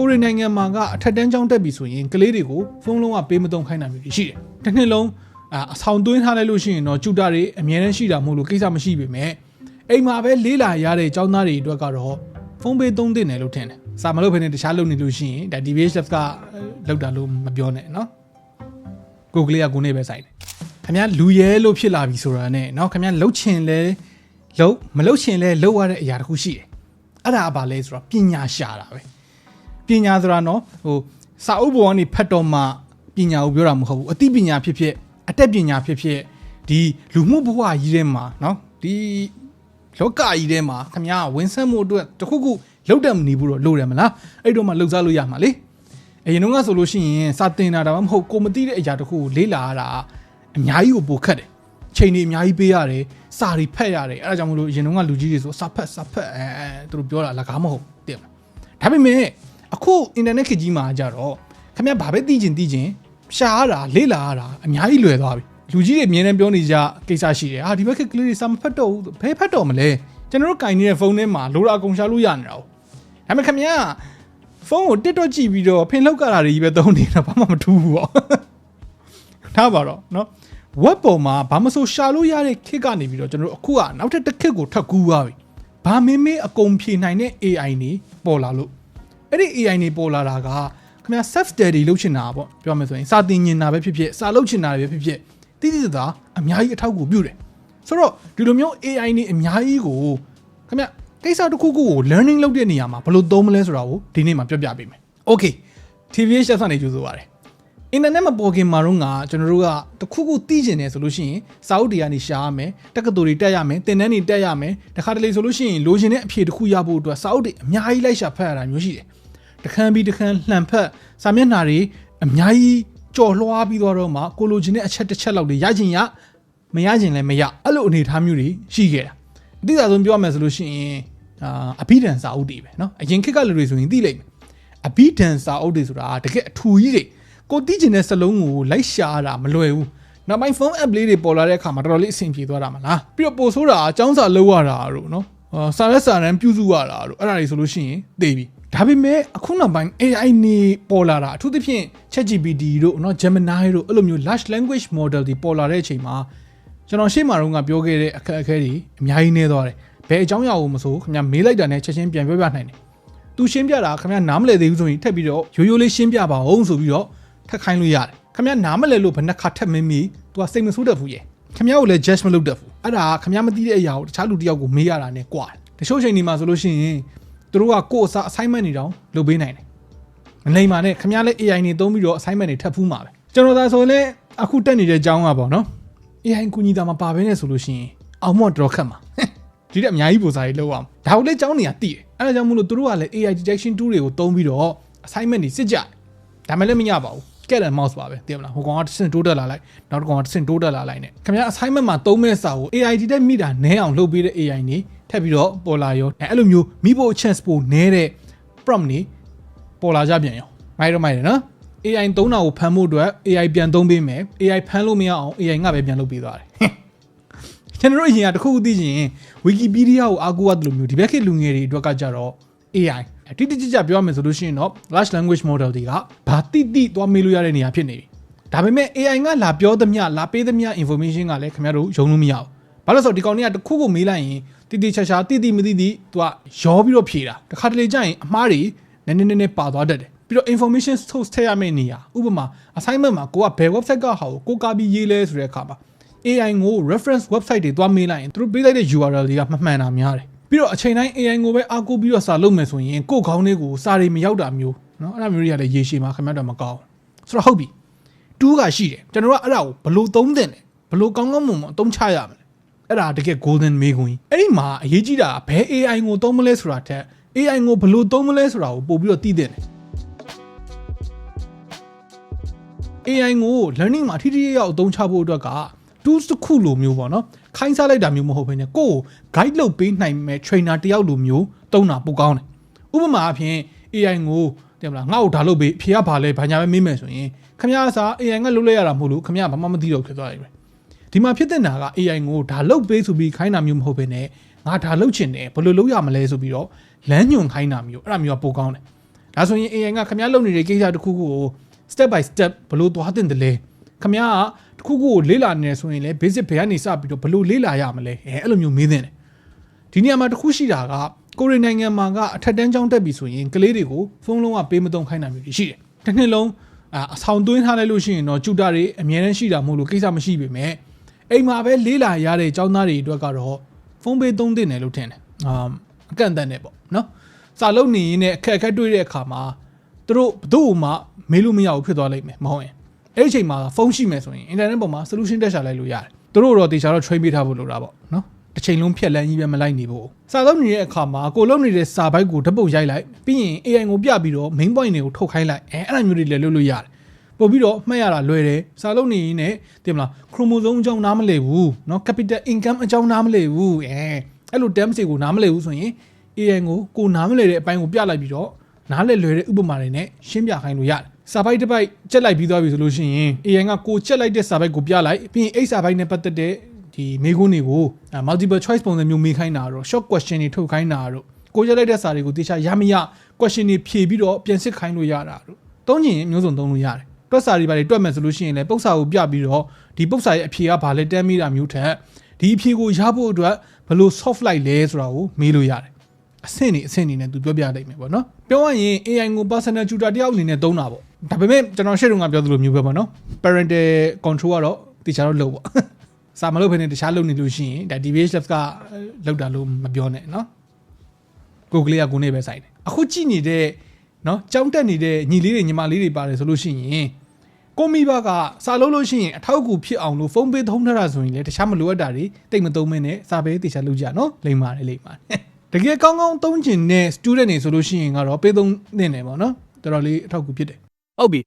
ကိုရီးနိုင်ငံမှာကအထက်တန်းကျောင်းတက်ပြီဆိုရင်ကလေးတွေကိုဖုန်းလုံးဝပေးမသုံးခိုင်းတာမျိုးရှိတယ်။တစ်နှစ်လုံးအဆောင်သွင်းထားလိုက်လို့ရှိရင်တော့ကျူတာတွေအများနဲ့ရှိတာမဟုတ်လို့ကိစ္စမရှိပေမဲ့အိမ်မှာပဲလေးလာရတဲ့ကျောင်းသားတွေအတွက်ကတော့ဖုန်းပေးသုံးသင့်တယ်လို့ထင်တယ်။စာမလုပ်ဘဲနဲ့တခြားလုပ်နေလို့ရှိရင်ဒါ DBHF ကလောက်တာလို့မပြောနဲ့နော်။ကိုကလေးကကိုနေပဲဆိုင်တယ်။ခင်ဗျားလူရဲလို့ဖြစ်လာပြီဆိုတာနဲ့နော်ခင်ဗျားလှုပ်ချင်လဲလှုပ်မလှုပ်ချင်လဲလှုပ်ရတဲ့အရာတစ်ခုရှိတယ်။အဲ့ဒါကဘာလဲဆိုတော့ပညာရှာတာပဲ။ ပညာဆိုတာနော်ဟိုစာအုပ်ပေါ်ကနေဖတ်တော့မှပညာကိုပြောတာမဟုတ်ဘူးအသိပညာဖြစ်ဖြစ်အတတ်ပညာဖြစ်ဖြစ်ဒီလူမှုဘဝကြီးထဲမှာနော်ဒီလောကကြီးထဲမှာခမရဝင်ဆက်မှုအတွက်တခုခုလောက်တယ်မနေဘူးတော့လို့တယ်မလားအဲ့တော့မှလှုပ်ရှားလို့ရမှာလေအရင်တော့ကဆိုလို့ရှိရင်စာတင်တာဒါမှမဟုတ်ကိုမသိတဲ့အရာတခုကိုလေ့လာရတာအများကြီးကိုပိုခက်တယ်ချိန်တွေအများကြီးပေးရတယ်စာတွေဖတ်ရတယ်အဲ့ဒါကြောင့်မလို့အရင်တော့ကလူကြီးတွေဆိုစာဖတ်စာဖတ်အဲအဲသူတို့ပြောတာလကားမဟုတ်တဲ့မလားဒါပေမဲ့ အခုအင်တာနက်ခေတ်ကြီးမှာကြတော့ခင်ဗျာဘာပဲသိချင်သိချင်ရှာရတာလေ့လာရတာအများကြီးလွယ်သွားပြီလူကြီးတွေအမြင်နဲ့ပြောနေကြကိစ္စရှိတယ်ဟာဒီဘက်ခေတ်ကလေးတွေစာမဖတ်တော့ဘူးဘယ်ဖတ်တော့မလဲကျွန်တော်တို့ကင်နေတဲ့ဖုန်းထဲမှာလိုတာအကုန်ရှာလို့ရနေတာ哦ဒါပေမဲ့ခင်ဗျာဖုန်းကိုတစ်တော့ကြည့်ပြီးတော့ဖင်လောက်ကတာတွေကြီးပဲသုံးနေတာဘာမှမထူးဘူးပေါ့ထားပါတော့เนาะ web ပေါ်မှာဘာမဆိုရှာလို့ရတဲ့ခေတ်ကနေပြီးတော့ကျွန်တော်တို့အခုကနောက်ထပ်တစ်ခေတ်ကိုထပ်ကူးသွားပြီဘာမင်းမင်းအကုန်ဖြေနိုင်တဲ့ AI နေပေါ်လာလို့ အဲ့ဒီ AI နေပေါ်လာတာကခင်ဗျာ self study လုပ်ချင်တာပေါ့ပြောမယ်ဆိုရင်စာသင်ញင်တာပဲဖြစ်ဖြစ်စာလုပ်ချင်တာပဲဖြစ်ဖြစ်တိတိကျကျအများကြီးအထောက်အကူပြုတယ်ဆိုတော့ဒီလိုမျိုး AI နေအများကြီးကိုခင်ဗျကိစ္စတစ်ခုခုကို learning လုပ်တဲ့နေရာမှာဘယ်လိုသုံးမလဲဆိုတာကိုဒီနေ့မှာပြောပြပေးမယ် Okay TVH ဆက်ဆံနေကြိုးဆိုပါတယ်အင်တာနက်မှာပေါ်ခင်မှာတော့ငါကျွန်တော်တို့ကတခုခုသိကျင်တယ်ဆိုလို့ရှိရင်စာအုပ်တွေကနေရှာရမယ်တက္ကသိုလ်တွေတက်ရမယ်သင်တန်းတွေတက်ရမယ်တခါတလေဆိုလို့ရှိရင်လိုချင်တဲ့အဖြေတစ်ခုရဖို့အတွက်စာအုပ်တွေအများကြီးလိုက်ရှာဖတ်ရတာမျိုးရှိတယ် တခန်းပြီးတခန်းလှန်ဖက်စာမျက်နှာတွေအများကြီးကြော်လွှားပြီးတော့တော့မှကိုလိုချင်တဲ့အချက်တစ်ချက်လောက်တွေရချင်ရမရချင်လည်းမရအဲ့လိုအနေအထားမျိုးတွေရှိခဲ့တာအတိအကျဆုံးပြောရမယ်ဆိုလို့ရှိရင်အာအဘိဓမ္မာစာအုပ်တွေပဲเนาะအရင်ခေတ်ကလူတွေဆိုရင်သိလိမ့်မယ်အဘိဓမ္မာစာအုပ်တွေဆိုတာတကယ်အထူကြီးတွေကိုသိချင်တဲ့စလုံးကိုလိုက်ရှာရတာမလွယ်ဘူးနောက်ပိုင်း phone app လေးတွေပေါ်လာတဲ့အခါမှာတော်တော်လေးအဆင်ပြေသွားတာမလားပြီးတော့ပို့ဆိုးတာအကြောင်းစာလောက်ရတာတို့เนาะအာစာရက်စာရန်ပြုစုရတာတို့အဲ့ဒါတွေဆိုလို့ရှိရင်သိပြီ ဒါပေမဲ့အခုနောက်ပိုင်း AI နေပေါ်လာတာအထူးသဖြင့် ChatGPT တို့เนาะ Gemini တို့အဲ့လိုမျိုး large language model တွေပေါ်လာတဲ့အချိန်မှာကျွန်တော်ရှေ့မှာတော့ကပြောခဲ့တဲ့အခက်အခဲတွေအများကြီးနေသွားတယ်ဘယ်အကြောင်းအရာကိုမဆိုခင်ဗျာမေးလိုက်တာနဲ့ချက်ချင်းပြန်ပြောပြနိုင်တယ်သူရှင်းပြတာခင်ဗျာနားမလည်သေးဘူးဆိုရင်ထပ်ပြီးတော့ရိုးရိုးလေးရှင်းပြပါအောင်ဆိုပြီးတော့ထက်ခိုင်းလို့ရတယ်ခင်ဗျာနားမလည်လို့ဘယ်နှခါထက်မင်းမီသူကစိတ်မဆိုးတတ်ဘူးရဲ့ခင်ဗျားကိုလည်း judge မလုပ်တတ်ဘူးအဲ့ဒါကခင်ဗျားမသိတဲ့အရာကိုတခြားလူတစ်ယောက်ကိုမေးရတာနဲ့ကြွားတယ်တချို့ချိန်ဒီမှာဆိုလို့ရှိရင် သူတို့ကကိုယ့်အစား assignment တွေတောင်လုပ်ပေးနိုင်တယ်မလိမ္မာနဲ့ခင်ဗျားလည်း AI နေသုံးပြီးတော့ assignment တွေထပ်ဖူးမှာပဲကျွန်တော်သာဆိုရင်လည်းအခုတက်နေတဲ့အကြောင်းကပေါ့နော် AI ကူညီတာမပါဘဲနဲ့ဆိုလို့ရှိရင်အောင်မော့တော်ခတ်မှာဒီတဲ့အများကြီးပုံစားကြီးလောက်အောင်ဒါကိုလည်းကြောင်းနေရတည်တယ်အဲ့ဒါကြောင့်မို့လို့သူတို့ကလည်း AI detection tool တွေကိုသုံးပြီးတော့ assignment တွေစစ်ကြတယ်ဒါမှလည်းမရပါဘူး cat and mouse ပါပဲသိမလားဟိုကောင်ကတစ်ဆင့်တိုးတက်လာလိုက်နောက်တစ်ကောင်ကတစ်ဆင့်တိုးတက်လာလိုက်နဲ့ခင်ဗျာ assignment မှာသုံးမဲ့စာကို AI ဒီတက်မိတာနဲအောင်လုပ်ပေးတဲ့ AI နေထပ်ပြီးတော့ပေါ်လာရောအဲ့လိုမျိုးမိဖို့ chance ပိုနဲတဲ့ prompt နေပေါ်လာကြပြန်ရောမိုက်တော့မိုက်တယ်နော် AI သုံးတာကိုဖမ်းဖို့အတွက် AI ပြန်သုံးပေးမယ် AI ဖမ်းလို့မရအောင် AI ငါပဲပြန်လုပ်ပေးသွားတယ်ကျွန်တော်တို့အရင်ကတခုခုသိချင် Wikipedia ကိုအားကိုးရတယ်လို့မျိုးဒီဘက်ခေတ်လူငယ်တွေအတွက်ကကြတော့ AI တိတိကျကျပြောရမယ်ဆိုလို့ရှိရင်တော့ large language model တွေကဘာတိတိသွားမေးလို့ရတဲ့နေရာဖြစ်နေပြီဒါပေမဲ့ AI ကလာပြောသမျှလာပေးသမျှ information ကလည်းခင်ဗျားတို့ယုံလို့မရဘူးဘာလို့လဲဆိုတော့ဒီကောင်တွေကတခုခုမေးလိုက်ရင်တိတိကျကျတိတိမတိတိသူကရောပြီးတော့ဖြေတာတခါတလေကျရင်အမှားတွေနည်းနည်းနည်းနည်းပါသွားတတ်တယ်ပြီးတော့ information source ထည့်ရမယ့်နေရာဥပမာ assignment မှာကိုကဘယ် website ကဟာကိုကိုကာပြီးရေးလဲဆိုတဲ့အခါမှာ AI ကို reference website တွေသွားမေးလိုက်ရင်သူတို့ပေးလိုက်တဲ့ URL တွေကမမှန်တာများတယ် ပြီးတော့အချိန်တိုင်း AI ကိုပဲအားကိုးပြီးတော့စာလုပ်မယ်ဆိုရင်ကိုယ့်ခေါင်းလေးကိုစာတွေမရောက်တာမျိုးเนาะအဲ့ဒါမျိုးတွေကလည်းရေရှည်မှာခင်ဗျားတို့မကောင်းဆိုတော့ဟုတ်ပြီတူးကရှိတယ်ကျွန်တော်ကအဲ့ဒါကိုဘလို့သုံးတဲ့လဲဘလို့ကောင်းကောင်းမွန်မွန်အသုံးချရမလဲအဲ့ဒါတကယ် golden မေးခွန်းကြီးအဲ့ဒီမှာအရေးကြီးတာဘယ် AI ကိုသုံးမလဲဆိုတာထက် AI ကိုဘလို့သုံးမလဲဆိုတာကိုပို့ပြီးတော့သိတဲ့တယ် AI ကို learning မှာထိထိရောက်ရောက်အသုံးချဖို့အတွက်က tools တစ်ခုလိုမျိုးပေါ့နော် ခိုင်းစားလိုက်တာမျိုးမဟုတ်ဘဲနဲ့ကိုယ့်ကို guide လုပ်ပေးနိုင်မဲ့ trainer တယောက်လိုမျိုးတုံးတာပိုကောင်းတယ်ဥပမာအဖြစ် AI ကိုတင်မလားငါ့ကိုဒါလုပ်ပေးအဖေကဘာလဲဘာညာပဲမေးမယ်ဆိုရင်ခမရစာ AI ကလုပ်လိုက်ရတာမဟုတ်လို့ခမရဘာမှမသိတော့ဖြစ်သွားတယ်ပဲဒီမှာဖြစ်တဲ့နာက AI ကိုဒါလုပ်ပေးဆိုပြီးခိုင်းတာမျိုးမဟုတ်ဘဲနဲ့ငါဒါလုပ်ချင်တယ်ဘယ်လိုလုပ်ရမလဲဆိုပြီးတော့လမ်းညွန်ခိုင်းတာမျိုးအဲ့ဒါမျိုးကပိုကောင်းတယ်ဒါဆိုရင် AI ကခင်ဗျားလုပ်နေတဲ့ကိစ္စတစ်ခုခုကို step by step ဘယ်လိုသွားတင်တယ်လဲ ခင်ဗျားကတစ်ခုခုကိုလေ့လာနေတယ်ဆိုရင်လည်း basic ဘယ်ကနေစပြီးတော့ဘယ်လိုလေ့လာရမလဲအဲအဲ့လိုမျိုးမေးတဲ့တယ်ဒီနေရာမှာတစ်ခုရှိတာကကိုရီးနိုင်ငံမှာကအထက်တန်းကျောင်းတက်ပြီဆိုရင်ကလေးတွေကိုဖုန်းလုံးဝပေးမသုံးခိုင်းတာမျိုးရှိတယ်တစ်နှစ်လုံးအာအဆောင်သွင်းထားလိုက်လို့ရှိရင်တော့ကျူတာတွေအများနဲ့ရှိတာမဟုတ်လို့ကိစ္စမရှိပေမဲ့အိမ်မှာပဲလေးလာရတဲ့ကျောင်းသားတွေအတွက်ကတော့ဖုန်းပေးသုံးတင်တယ်လို့ထင်တယ်အာအကန့်အသတ်နဲ့ပေါ့နော်စာလုံးနေရင်လည်းအခက်အခဲတွေ့တဲ့အခါမှာသူတို့ဘယ်သူ့မှမေးလို့မရဘူးဖြစ်သွားလိမ့်မယ်မဟုတ်ရင် အဲ့ဒီအချိန်မှာဖုန်းရှိမယ်ဆိုရင် internet ပေါ်မှာ solution တက်ရှာလိုက်လို့ရတယ်သူတို့တော့တေချာတော့ train ပေးထားဖို့လိုတာပေါ့နော်တစ်ချိန်လုံးဖြက်လန်းကြီးပဲမလိုက်နေဖို့စာလုံးနေတဲ့အခါမှာကိုလုံးနေတဲ့စာပိုက်ကိုဓပုတ်ရိုက်လိုက်ပြီးရင် AI ကိုပြပြီးတော့ main point တွေကိုထုတ်ခိုင်းလိုက်အဲအဲ့လိုမျိုးတွေလည်းလုပ်လို့ရတယ်ပို့ပြီးတော့မှတ်ရတာလွယ်တယ်စာလုံးနေရင်းနဲ့တင်မလား chromosome အကြောင်းနားမလည်ဘူးเนาะ capital income အကြောင်းနားမလည်ဘူးအဲအဲ့လို terms တွေကိုနားမလည်ဘူးဆိုရင် AI ကိုကိုနားမလည်တဲ့အပိုင်းကိုပြလိုက်ပြီးတော့နားလည်လွယ်တဲ့ဥပမာတွေနဲ့ရှင်းပြခိုင်းလို့ရတယ် စာပိုက်တစ်ပိုက်ကြက်လိုက်ပြီးသွားပြီဆိုလို့ရှိရင် AI ကကိုကြက်လိုက်တဲ့စာပိုက်ကိုပြလိုက်ပြီးရင်အဲ့စာပိုက်နဲ့ပတ်သက်တဲ့ဒီမေးခွန်းတွေကို multiple choice ပုံစံမျိုးမေးခိုင်းတာတော့ short question တွေထုတ်ခိုင်းတာတော့ကိုကြက်လိုက်တဲ့စာတွေကိုတေချာရမရ question တွေဖြေပြီးတော့ပြန်စစ်ခိုင်းလို့ရတာတော့သုံးချင်ရင်မျိုးစုံသုံးလို့ရတယ်တွက်စာတွေပါတွေတွက်မယ်ဆိုလို့ရှိရင်လည်းပုတ်စာကိုပြပြီးတော့ဒီပုတ်စာရဲ့အဖြေကဘာလဲတန်းမိတာမျိုးထက်ဒီအဖြေကိုရဖို့အတွက်ဘယ်လို soft လိုက်လဲဆိုတာကိုမေးလို့ရတယ်အဆင့်နေအဆင့်နေနဲ့သူပြောပြလိုက်မယ်ပေါ့နော်ပြောရရင် AI ကို personal tutor တယောက်အနေနဲ့သုံးတာပေါ့ ဒါပေမဲ့ကျွန်တော်ရှေ့တုန်းကပြောသလိုမျိုးပဲပေါ့နော် parental control ကတော့တေချာတော့လုပ်ပေါ့စာမလုပ်ဖ ೇನೆ တခြားလုပ်နေလို့ရှိရင်ဒါ DBH Labs ကလောက်တာလို့မပြောနဲ့နော်ကိုကလေးကကိုနေပဲဆိုင်တယ်အခုကြည့်နေတဲ့နော်ကြောင်းတက်နေတဲ့ညီလေးတွေညီမလေးတွေပါတယ်ဆိုလို့ရှိရင်ကိုမိဘကစာလုံးလို့ရှိရင်အထောက်အကူဖြစ်အောင်လို့ဖုန်းပေးထုံးထားတာဆိုရင်လည်းတခြားမလိုအပ်တာတွေတိတ်မသုံးမင်းနဲ့စာပဲတေချာလုပ်ကြနော်လိမ့်ပါတယ်လိမ့်ပါတယ်တကယ်ကောင်းကောင်းသုံးကျင်တဲ့ student တွေဆိုလို့ရှိရင်ကတော့ပေးသုံးနေတယ်ပေါ့နော်တော်တော်လေးအထောက်အကူဖြစ်တယ် ဟုတ်ပြီ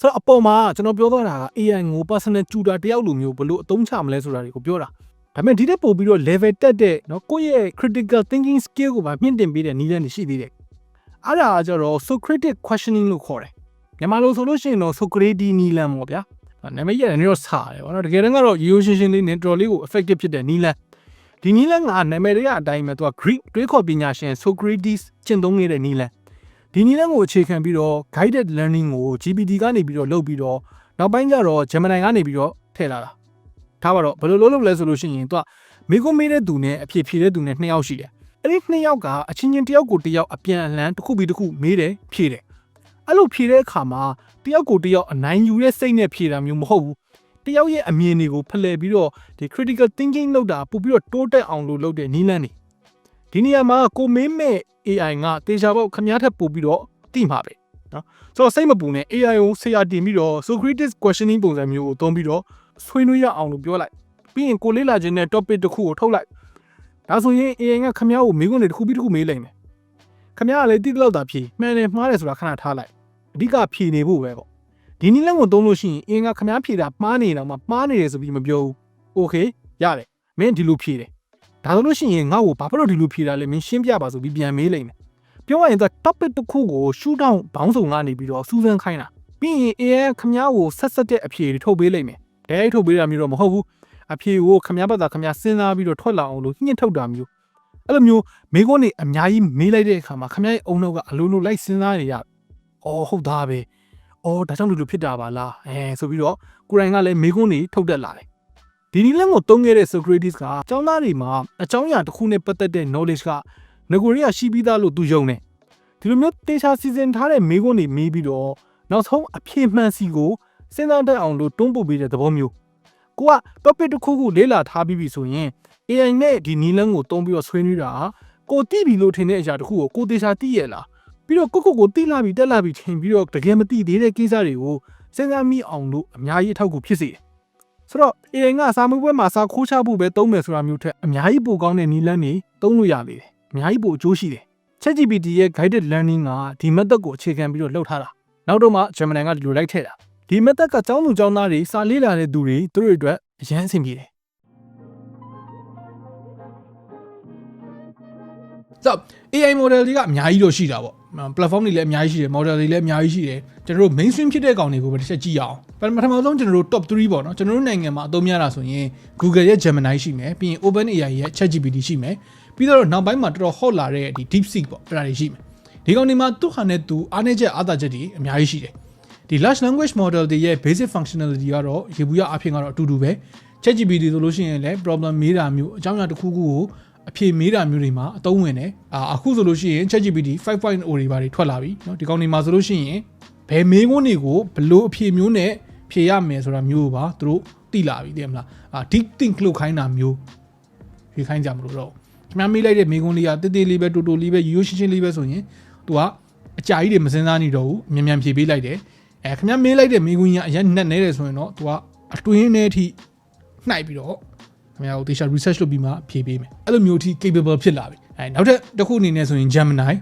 ဆိုတော့အပေါ်မှာကျွန်တော်ပြောသွားတာက AI ကို personal tutor တယောက်လိုမျိုးဘယ်လိုအသုံးချမလဲဆိုတာတွေကိုပြောတာဒါပေမဲ့ဒီတက်ပို့ပြီးတော့ level တက်တဲ့เนาะကိုယ့်ရဲ့ critical thinking skill ကိုပါမြင့်တင်ပေးတဲ့နည်းလမ်းတွေရှိသေးတယ်အဲ့ဒါကကျတော့ Socratic questioning လို့ခေါ်တယ်မြန်မာလိုဆိုလို့ရှိရင်တော့ Socrates နည်းလမ်းပေါ့ဗျာနာမည်ရတယ်နေတော့စာတယ်ဗောနော်တကယ်တမ်းကတော့ရိုးရိုးရှင်းရှင်းလေးနဲ့တော်တော်လေးကို effective ဖြစ်တဲ့နည်းလမ်းဒီနည်းလမ်းကနာမည်တွေကအတိုင်းပဲသူက Greek တွေးခေါ်ပညာရှင် Socrates ကျင့်သုံးနေတဲ့နည်းလမ်း ဒီနည်းလမ်းကိုအခြေခံပြီးတော့ guided learning ကို GPT ကနေပြီးတော့လုပ်ပြီးတော့နောက်ပိုင်းကျတော့ Gemini ကနေပြီးတော့ထည့်လာတာထားပါတော့ဘယ်လိုလုပ်လုပ်လဲဆိုလို့ရှိရင်သူကမိကုမေးတဲ့သူနဲ့အဖြစ်ဖြေတဲ့သူနဲ့နှစ်ယောက်ရှိတယ်အဲ့ဒီနှစ်ယောက်ကအချင်းချင်းတစ်ယောက်ကိုတစ်ယောက်အပြန်အလှန်တစ်ခုပြီးတစ်ခုမေးတယ်ဖြေတယ်အဲ့လိုဖြေတဲ့အခါမှာတစ်ယောက်ကိုတစ်ယောက်အနိုင်ယူတဲ့စိတ်နဲ့ဖြေတာမျိုးမဟုတ်ဘူးတစ်ယောက်ရဲ့အမြင်တွေကိုဖလှယ်ပြီးတော့ဒီ critical thinking လုပ်တာပို့ပြီးတော့တိုးတက်အောင်လို့လုပ်တဲ့နည်းလမ်းတွေ ဒီနေရာမှာကိုမင်းမဲ့ AI ကတေချာပေါက်ခမားထက်ပို့ပြီးတော့တိမှာပဲနော်ဆိုတော့စိတ်မပူနဲ့ AI ကိုဆရာတင်ပြီးတော့ Socrates questioning ပုံစံမျိုးကိုသုံးပြီးတော့ဆွေးနွေးရအောင်လို့ပြောလိုက်ပြီးရင်ကိုလေးလာခြင်းတဲ့ topic တစ်ခုကိုထုတ်လိုက်ဒါဆိုရင် AI ကခမားကိုမိခွန်းတွေတစ်ခုပြီးတစ်ခုမေးလိုက်မယ်ခမားကလည်းတိတိလောက်တာဖြေမှန်တယ်မှားတယ်ဆိုတာခဏထားလိုက်အဓိကဖြေနေဖို့ပဲပေါ့ဒီနည်းလမ်းကိုသုံးလို့ရှိရင် AI ကခမားဖြေတာမှားနေတော့မှမှားနေတယ်ဆိုပြီးမပြောဘူး Okay ရတယ်မင်းဒီလိုဖြေတယ် ဒါဆိုလို့ရှိရင်ငါ့ကိုဘာဖြစ်လို့ဒီလိုဖြေတာလဲမင်းရှင်းပြပါဆိုပြီးပြန်မေးလိုက်မယ်ပြောရရင်သူ topic တစ်ခုကို shoot down ဘောင်းဆောင်ကနေပြီးတော့စူးစမ်းခိုင်းတာပြီးရင် AI ခမားကိုဆက်ဆက်တဲ့အဖြေတွေထုတ်ပေးလိုက်မယ်။ဒါရိုက်ထုတ်ပေးတာမျိုးတော့မဟုတ်ဘူး။အဖြေကိုခမားဘက်ကခမားစဉ်းစားပြီးတော့ထွက်လာအောင်လို့ညှင့်ထုတ်တာမျိုးအဲ့လိုမျိုးမိကုန်းနေအများကြီးမေးလိုက်တဲ့အခါမှာခမားရဲ့အုံနောက်ကအလိုလိုလိုက်စဉ်းစားနေရ။အော်ဟုတ်သားပဲ။အော်ဒါကြောင့်ဒီလိုဖြစ်တာပါလား။အဲဆိုပြီးတော့ကိုရိုင်းကလည်းမိကုန်းနေထုတ်တက်လာတယ်။ ဒီနည်းလမ်းကိုသုံးခဲ့တဲ့ Socrates ကအကြောင်းသားတွေမှာအကြောင်းအရာတစ်ခုနဲ့ပတ်သက်တဲ့ knowledge ကငကိုရီးယားရှိပြီးသားလို့သူယုံနေဒီလိုမျိုးတေချာစီစဉ်ထားတဲ့မိကုန်းတွေမေးပြီးတော့နောက်ဆုံးအဖြေမှန်စီကိုစဉ်းစားတတ်အောင်လို့တွန်းပို့ပေးတဲ့သဘောမျိုးကိုက topic တစ်ခုခုလေ့လာထားပြီးပြီဆိုရင် AI နဲ့ဒီနီလန်းကိုတုံးပြီးတော့ဆွေးနွေးတာကိုတိပြီလို့ထင်တဲ့အရာတစ်ခုကိုကိုတေချာသိရလားပြီးတော့ကိုကိုကိုတိလာပြီတက်လာပြီထင်ပြီးတော့တကယ်မသိသေးတဲ့ကိစ္စတွေကိုစဉ်းစားမိအောင်လို့အများကြီးအထောက်အကူဖြစ်စေတယ် ဆိုတော့ AI ကစာမေးပွဲမှာစာခိုးချဖို့ပဲသုံးမယ်ဆိုတာမျိုးထက်အများကြီးပိုကောင်းတဲ့နီလန်းတွေသုံးလို့ရသေးတယ်အများကြီးပိုအကျိုးရှိတယ် ChatGPT ရဲ့ guided learning ကဒီ method ကိုအခြေခံပြီးတော့လုပ်ထားတာနောက်တော့မှ Gemini ကဒီလိုလိုက်ထည့်တာဒီ method ကကျောင်းသူကျောင်းသားတွေစာလေ့လာတဲ့သူတွေသူတို့အတွက်အရန်အဆင်ပြေတယ်ဆိုတော့ AI model တွေကအများကြီးတော့ရှိတာပေါ့ platform တွေလည်းအများကြီးရှိတယ် model တွေလည်းအများကြီးရှိတယ်ကျွန်တော်တို့ mainstream ဖြစ်တဲ့ကောင်တွေကိုပဲတစ်ချက်ကြည့်ရအောင်ပထမဆုံးကျွန်တော်တို့ top 3ပေါ့နော်ကျွန်တော်တို့နိုင်ငံမှာအသုံးများတာဆိုရင် Google ရဲ့ Gemini ရှိမယ်ပြီးရင် OpenAI ရဲ့ ChatGPT ရှိမယ်ပြီးတော့နောက်ပိုင်းမှာတော်တော် hot လာတဲ့ဒီ DeepSeek ပေါ့အဲ့ဒါတွေရှိမယ်ဒီကောင်ဒီမှာသူ့ဟာနဲ့သူအားနည်းချက်အားသာချက်တွေအများကြီးရှိတယ်ဒီ large language model တွေရဲ့ basic functionality ကတော့ရေဘူးရအဖြစ်ကတော့အတူတူပဲ ChatGPT ဆိုလို့ရှိရင်လည်း problem မေးတာမျိုးအကြောင်းအရာတစ်ခုခုကို အဖြေမေးတာမျိုးတွေမှာအသုံးဝင်တယ်အာအခုဆိုလို့ရှိရင် ChatGPT 5.0တွေပါတွေထွက်လာပြီเนาะဒီကောင်ဒီမှာဆိုလို့ရှိရင်ဘယ်မေးခွန်းတွေကိုဘလို့အဖြေမျိုးနဲ့ဖြေရမယ်ဆိုတာမျိုးကိုပါသူတို့သိလာပြီသိမလားအာ deep think လို့ခိုင်းတာမျိုးဖြေခိုင်းကြမလို့တော့ခင်ဗျားမေးလိုက်တဲ့မေးခွန်းလေးကတေးသေးလေးပဲတူတူလေးပဲရိုးရိုးရှင်းရှင်းလေးပဲဆိုရင်သူကအကြာကြီးတွေမစင်စားနေတော့ဘူးမြန်မြန်ဖြေပေးလိုက်တယ်အဲခင်ဗျားမေးလိုက်တဲ့မေးခွန်းကြီးကအရင်နဲ့နေတယ်ဆိုရင်တော့သူကအတွင်းထဲထိနှိုက်ပြီးတော့ ခင်ဗျားကိုတေချာ research လုပ်ပြီးမှဖြေပေးမယ်အဲ့လိုမျိုးထိ capable ဖြစ်လာပြီအဲနောက်ထပ်တစ်ခုအနေနဲ့ဆိုရင် Gemini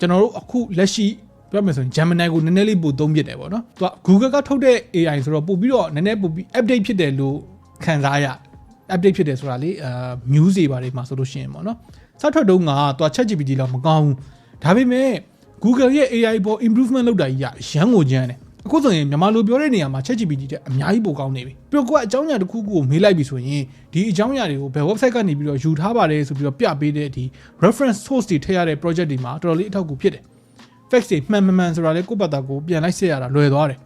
ကျွန်တော်တို့အခုလက်ရှိပြောမယ်ဆိုရင် Gemini ကိုနည်းနည်းလေးပိုသုံးပြတယ်ပေါ့နော်သူက Google ကထုတ်တဲ့ AI ဆိုတော့ပို့ပြီးတော့နည်းနည်းပို့ပြီး update ဖြစ်တယ်လို့ခံစားရ update ဖြစ်တယ်ဆိုတာလေအာ news တွေပါတယ်မှာဆိုလို့ရှိရင်ပေါ့နော်စထွက်တုန်းကသူက ChatGPT လောက်မကောင်းဘူးဒါပေမဲ့ Google ရဲ့ AI ပေါ် improvement လုပ်တာကြီးရရန်ကိုကြမ်းတယ် အခုဆိုရင်မြန်မာလိုပြောတဲ့နေရာမှာ ChatGPT တဲ့အများကြီးပိုကောင်းနေပြီပြီးတော့ကိုကအကြောင်းအရာတစ်ခုခုကိုမေးလိုက်ပြီဆိုရင်ဒီအကြောင်းအရာတွေကိုဘယ် website ကနေပြီးတော့ယူထားပါတယ်ဆိုပြီးတော့ပြပေးတဲ့ဒီ reference source တွေထည့်ရတဲ့ project တွေမှာတော်တော်လေးအထောက်အကူဖြစ်တယ် facts တွေမှန်မှန်မှန်ဆိုတာလေကိုယ့်ဘာသာကိုပြန်လိုက်ဆက်ရတာလွယ်သွားတယ်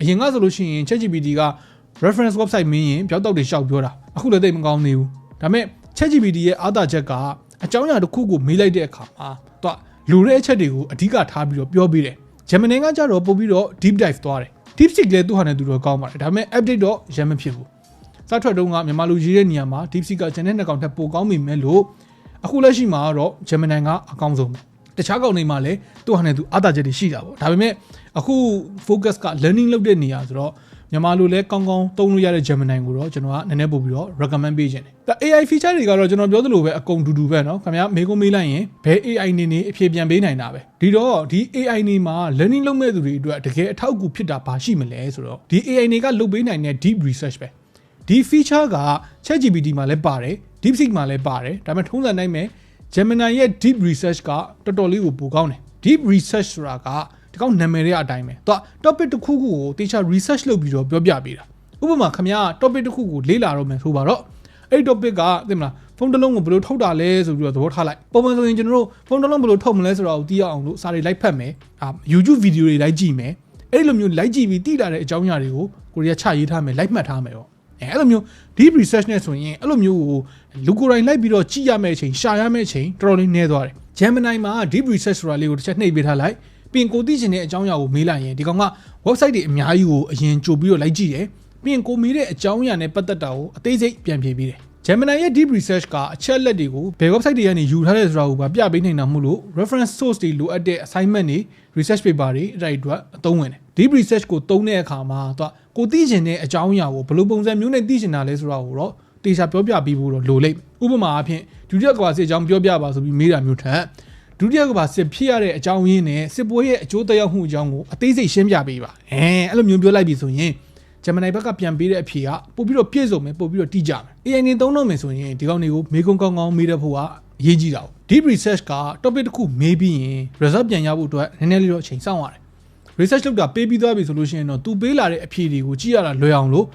အရင်ကဆိုလို့ရှိရင် ChatGPT က reference website မင်းရင်ပြောက်တော့တွေရှောက်ပြောတာအခုလည်းသိပ်မကောင်းသေးဘူးဒါပေမဲ့ ChatGPT ရဲ့အားသာချက်ကအကြောင်းအရာတစ်ခုကိုမေးလိုက်တဲ့အခါမှာသူကလူတဲ့အချက်တွေကိုအဓိကထားပြီးတော့ပြောပြတယ် Gemini ကကြတော့ပို့ပြီးတော့ deep dive သွားတယ် DeepSeek လည်းသူ့ဟာနဲ့သူတော့ကောင်းပါတယ်ဒါပေမဲ့ update တော့ရမ်းမဖြစ်ဘူးစထွက်တုန်းကမြန်မာလူကြီးတဲ့နေရာမှာ DeepSeek က channel နှစ်ကောင်ထက်ပိုကောင်းမိမယ်လို့အခုလက်ရှိမှာတော့ Gemini ကအကောင်းဆုံးပဲတခြားကောင်တွေမှာလည်းသူ့ဟာနဲ့သူအားသာချက်တွေရှိတာပေါ့ဒါပေမဲ့အခု focus က learning လုပ်တဲ့နေရာဆိုတော့ မြန်မာလိုလဲကောင်းကောင်းသုံးလို့ရတဲ့ Gemini ကိုတော့ကျွန်တော်ကနည်းနည်းပို့ပြီးတော့ recommend ပေးခြင်းတယ်ဒါ AI feature တွေကတော့ကျွန်တော်ပြောသလိုပဲအကုန်တူတူပဲเนาะခင်ဗျာမေးခွန်းမေးလိုက်ရင်ဘယ် AI နေနေအဖြေပြန်ပေးနိုင်တာပဲဒီတော့ဒီ AI နေမှာ learning လုပ်မဲ့သူတွေအတွက်တကယ်အထောက်အကူဖြစ်တာဘာရှိမလဲဆိုတော့ဒီ AI နေကလုပ်ပေးနိုင်တဲ့ deep research ပဲဒီ feature က ChatGPT မှာလည်းပါတယ် DeepSeek မှာလည်းပါတယ်ဒါပေမဲ့ထုံးစံတိုင်းပဲ Gemini ရဲ့ deep research ကတော်တော်လေးကိုပိုကောင်းတယ် deep research ဆိုတာက ဒီကောင်နာမည်တွေအတိုင်းပဲသူက topic တစ်ခုခုကိုတေချာ research လုပ်ပြီးတော့ပြောပြပေးတာဥပမာခမရ topic တစ်ခုကိုလေ့လာတော့မယ်ဆိုပါတော့အဲ့ topic ကသိမလားဖုန်းတစ်လုံးကိုဘယ်လိုထုတ်တာလဲဆိုပြီးတော့သဘောထားလိုက်ပုံမှန်ဆိုရင်ကျွန်တော်တို့ဖုန်းတစ်လုံးဘယ်လိုထုတ်မလဲဆိုတာကိုသိရအောင်လို့စာတွေလိုက်ဖတ်မယ်အာ YouTube video တွေလိုက်ကြည့်မယ်အဲ့လိုမျိုးလိုက်ကြည့်ပြီးသိလာတဲ့အကြောင်းအရာတွေကိုကိုရီးယားချရေးထားမယ်လိုက်မှတ်ထားမယ်ပေါ့အဲအဲ့လိုမျိုး deep research နဲ့ဆိုရင်အဲ့လိုမျိုးကိုလူကိုယ်တိုင်လိုက်ပြီးတော့ကြည့်ရမယ့်အချိန်ရှာရမယ့်အချိန်တော်တော်လေးနည်းသွားတယ် Gemini မှာ deep research ဆိုတာလေးကိုတစ်ချက်နှိပ်ပေးထားလိုက် ပြင်ကိုသိချင်တဲ့အကြောင်းအရာကိုမေးလိုက်ရင်ဒီကောင်က website တွေအများကြီးကိုအရင်ကြိုပြီးတော့လိုက်ကြည့်တယ်ပြင်ကိုမေးတဲ့အကြောင်းအရာနဲ့ပတ်သက်တာကိုအသေးစိတ်ပြန်ဖြေပေးတယ် Gemini ရဲ့ deep research ကအချက်လက်တွေကိုဘယ် website တွေကနေယူထားတဲ့ဆိုတာကိုပါပြပေးနိုင်တာမို့လို့ reference source တွေလိုအပ်တဲ့ assignment တွေ research paper တွေအဲ့ဒါတွေအတွက်အသုံးဝင်တယ် deep research ကိုသုံးတဲ့အခါမှာသူကကိုသိချင်တဲ့အကြောင်းအရာကိုဘယ်လိုပုံစံမျိုးနဲ့သိချင်တာလဲဆိုတာကိုတော့တေချာပြောပြပြီးဖို့တော့လိုလိမ့်မယ်ဥပမာအဖြစ်ဒုတိယကမ္ဘာစစ်အကြောင်းပြောပြပါဆိုပြီးမေးတာမျိုးထက် ဒုတိယကမ္ဘာစစ်ဖြစ်ရတဲ့အကြောင်းရင်းနဲ့စစ်ပွဲရဲ့အကျိုးသက်ရောက်မှုအကြောင်းကိုအသေးစိတ်ရှင်းပြပေးပါအဲအဲ့လိုမျိုးပြောလိုက်ပြီဆိုရင် Gemini ဘက်ကပြန်ပေးတဲ့အဖြေကပို့ပြီးတော့ပြည့်စုံမယ်ပို့ပြီးတော့တိကျမယ် AI နေသုံးတော့မယ်ဆိုရင်ဒီကောင်တွေကိုမေးခွန်းကောင်းကောင်းမေးတဲ့ဖို့ကအရေးကြီးတာ။ Deep research က topic တစ်ခုမေးပြီးရင် result ပြန်ရဖို့အတွက်နည်းနည်းလေးတော့အချိန်စောင့်ရတယ်။ research လုပ်တာပေးပြီးသွားပြီဆိုလို့ရှိရင်တော့သူပေးလာတဲ့အဖြေတွေကိုကြည့်ရတာလွယ်အောင်လို့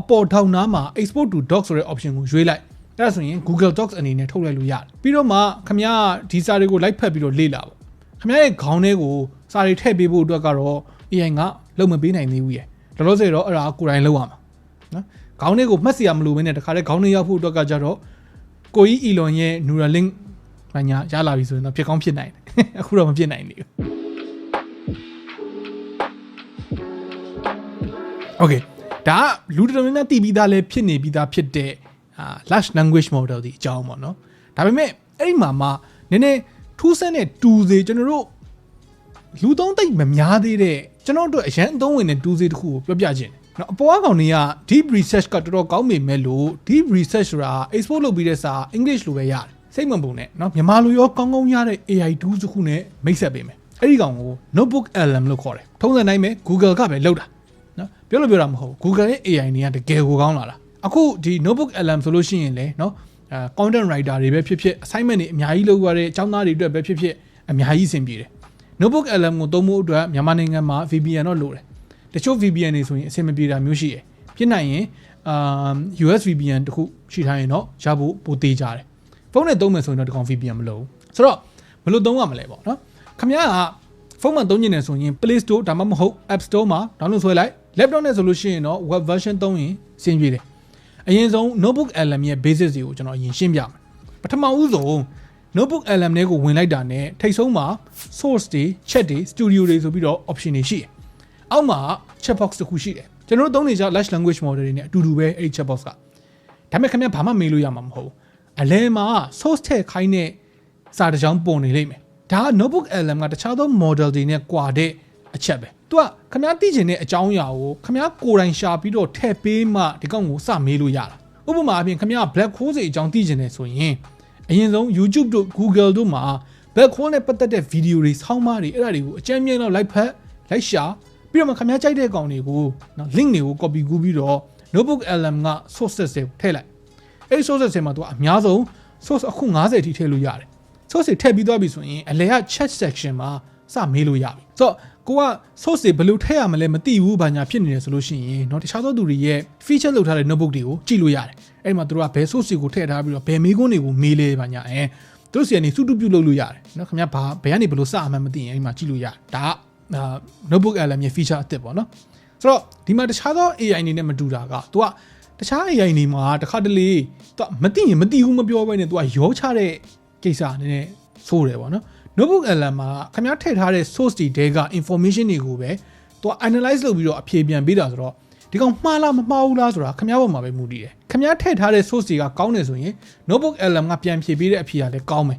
အပေါ်ထောင်နားမှာ export to docs ဆိုတဲ့ option ကိုရွေးလိုက်။အဲ့ ဒါဆိုရင် Google Docs အနေနဲ့ထုတ်လိုက်လို့ရတယ်။ပြီးတော့မှခမရဒီစာတွေကိုလိုက်ဖတ်ပြီးတော့လေ့လာပေါ့။ခမရရဲ့ခေါင်းထဲကိုစာတွေထည့်ပေးဖို့အတွက်ကတော့ AI ကလုံမပေးနိုင်သေးဘူးရဲ့။တော်တော်စေတော့အဲ့ဒါကိုယ်တိုင်လုပ်ရမှာ။နော်။ခေါင်းထဲကိုမှတ်စီရမလို့ဘဲနဲ့တခါတည်းခေါင်းထဲရောက်ဖို့အတွက်ကကြတော့ကိုကြီး Elon ရဲ့ Neuralink ဘာညာရလာပြီဆိုရင်တော့ဖြစ်ကောင်းဖြစ်နိုင်တယ်။အခုတော့မဖြစ်နိုင်သေးဘူး။ Okay ဒါကလူတော်တော်များများတည်ပြီးသားလဲဖြစ်နေပြီးသားဖြစ်တဲ့အာ large language model ဒီအကြောင်းပေါ့နော်ဒါပေမဲ့အဲ့ဒီမှာမှနည်းနည်းထူးဆန်းတဲ့တူစေကျွန်တော်တို့လူသုံးသိမ့်မများသေးတဲ့ကျွန်တော်တို့အရန်အသုံးဝင်တဲ့တူစေတစ်ခုကိုပြောပြခြင်းနော်အပေါ်အကောင်တွေက deep research ကတော်တော်ကောင်းပေမဲ့လို့ deep research ဆိုတာ export လုပ်ပြီးတဲ့စာ English လိုပဲရတယ်စိတ်မပုံနဲ့နော်မြန်မာလိုရောကောင်းကောင်းရတဲ့ AI tools တစ်ခုနဲ့မိတ်ဆက်ပေးမယ်အဲ့ဒီကောင်ကို notebook LM လို့ခေါ်တယ်ထုံးစံတိုင်းပဲ Google ကပဲလုပ်တာနော်ပြောလို့ပြောတာမဟုတ်ဘူး Google ရဲ့ AI တွေကတကယ်ကိုကောင်းလာတာ အခုဒီ notebook LM ဆိုလို့ရှိရင်လေနော်အဲ content writer တွေပဲဖြစ်ဖြစ် assignment တွေအများကြီးလုပ်ရတဲ့အကြောင်းသားတွေအတွက်ပဲဖြစ်ဖြစ်အများကြီးအဆင်ပြေတယ် notebook LM ကိုသုံးဖို့အတွက်မြန်မာနိုင်ငံမှာ VPN တော့လိုတယ်တချို့ VPN တွေဆိုရင်အဆင်မပြေတာမျိုးရှိတယ်ဖြစ်နိုင်ရင်အာ US VPN တခုရှိထားရင်တော့ရဖို့ပိုသေးကြတယ်ဖုန်းနဲ့သုံးမယ်ဆိုရင်တော့ဒီကောင် VPN မလိုဘူးဆိုတော့ဘယ်လိုသုံးရမလဲပေါ့နော်ခင်ဗျားကဖုန်းမှာသုံးနေတယ်ဆိုရင် Play Store ဒါမှမဟုတ် App Store မှာ download ဆွဲလိုက် laptop နဲ့ဆိုလို့ရှိရင်တော့ web version သုံးရင်စင်ပြေတယ် အရင်ဆုံး notebook LM ရဲ့ basis တွေကိုကျွန်တော်အရင်ရှင်းပြမယ်ပထမဦးဆုံး notebook LM တွေကိုဝင်လိုက်တာနဲ့ထိတ်ဆုံးမှာ source တွေ chat တွေ studio တွေဆိုပြီးတော့ option တွေရှိတယ်အောက်မှာ chat box တစ်ခုရှိတယ်ကျွန်တော်တို့သုံးနေကြ large language model တွေနဲ့အတူတူပဲအဲ့ဒီ chat box ကဒါပေမဲ့ခင်ဗျာဘာမှမေးလို့ရမှာမဟုတ်ဘူးအလဲမှာ source ထည့်ခိုင်းတဲ့စာတစ်ကြောင်းပုံနေလိမ့်မယ်ဒါက notebook LM ကတခြားသော model တွေနဲ့ကွာတဲ့အချက်ပဲ သူကခမားသိချင်တဲ့အကြောင်းအရာကိုခမားကိုယ်တိုင်ရှာပြီးတော့ထည့်ပေးမှဒီကောင်ကိုစမေးလို့ရတာဥပမာအပြင်ခမား black hole စီအကြောင်းသိချင်တယ်ဆိုရင်အရင်ဆုံး YouTube တို့ Google တို့မှာ black hole နဲ့ပတ်သက်တဲ့ video တွေဆောင်းပါးတွေအဲ့ဒါတွေကိုအကြမ်းမြင်တော့လိုက်ဖက်လိုက်ရှာပြီးတော့မှခမားကြိုက်တဲ့ကောင်တွေကိုနော် link တွေကို copy ကူးပြီးတော့ notebook LM က sources တွေကိုထည့်လိုက်အဲ့ဒီ sources တွေမှာသူကအများဆုံး source အခု90အထိထည့်လို့ရတယ် source တွေထည့်ပြီးသွားပြီဆိုရင်အလဲက chat section မှာစမေးလို့ရပြီဆိုတော့ ကိုက source တွေဘယ်လိုထည့်ရမလဲမသိဘူးဘာညာဖြစ်နေတယ်ဆိုလို့ရှိရင်เนาะတခြားသောသူတွေရဲ့ feature လုပ်ထားတဲ့ notebook တွေကိုကြည့်လို့ရတယ်အဲ့ဒီမှာသူတို့ကဘယ် source တွေကိုထည့်ထားပြီးတော့ဘယ်မေးခွန်းတွေကိုမေးလဲဘာညာအဲသူတို့စီကနေစုတုပြုတ်လုပ်လို့ရတယ်เนาะခင်ဗျာဘာဘယ်ကနေဘယ်လိုစအမှန်မသိရင်အဲ့ဒီမှာကြည့်လို့ရတယ်ဒါက notebook LM ရဲ့ feature အသစ်ပေါ့เนาะဆိုတော့ဒီမှာတခြားသော AI အနေနဲ့မတူတာကသူကတခြား AI နေမှာတခါတလေသူကမသိရင်မသိဘူးမပြောဘဲနဲ့သူကရောချတဲ့ကိစ္စနည်းနည်းဆိုးတယ်ပေါ့နော်။ notebook LM မှာခင်ဗျားထည့်ထားတဲ့ source တွေတဲက information တွေကိုပဲသူက analyze လုပ်ပြီးတော့အဖြေပြန်ပေးတာဆိုတော့ဒီကောင်မှားလားမမှားဘူးလားဆိုတာခင်ဗျားပေါ်မှာပဲမူတည်တယ်ခင်ဗျားထည့်ထားတဲ့ source တွေကကောင်းတယ်ဆိုရင် notebook LM ကပြန်ဖြေပေးတဲ့အဖြေကလည်းကောင်းမယ်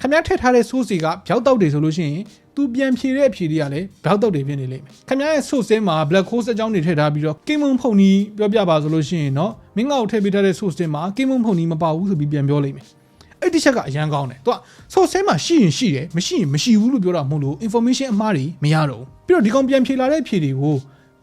ခင်ဗျားထည့်ထားတဲ့ source တွေကဗျောက်တောက်တွေဆိုလို့ရှိရင်သူပြန်ဖြေတဲ့အဖြေတွေကလည်းဗျောက်တောက်တွေဖြစ်နေလိမ့်မယ်ခင်ဗျားရဲ့ source မှာ black hole အကြောင်းတွေထည့်ထားပြီးတော့ kimon ဖုန်ကြီးပြောပြပါဆိုလို့ရှိရင်တော့မင်းငါ့ကိုထည့်ပေးထားတဲ့ source မှာ kimon ဖုန်ကြီးမပါဘူးဆိုပြီးပြန်ပြောလိမ့်မယ် အဲ့ဒီချက်ကအရန်ကောင်းတယ်သူက source ထဲမှာရှိရင်ရှိတယ်မရှိရင်မရှိဘူးလို့ပြောတာမဟုတ်လို့ information အမှားတွေမရတော့ဘူးပြီးတော့ဒီကောင်ပြန်ဖြေလာတဲ့ဖြေတွေကို